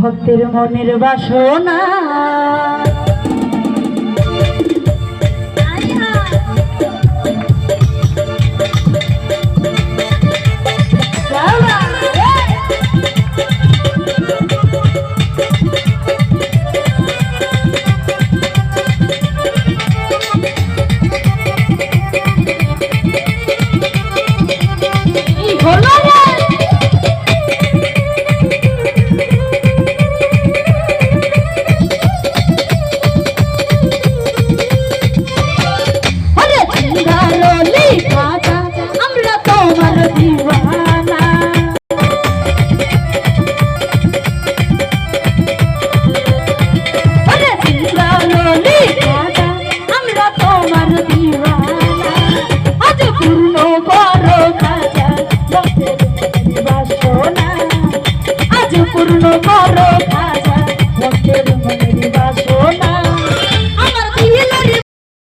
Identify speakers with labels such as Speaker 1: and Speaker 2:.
Speaker 1: ভক্তের মনের বাসনা। কি আমরা দিওয়ানা। আজ পূর্ণ করো খাজা বাসনা আজ পূর্ণ করো খাজা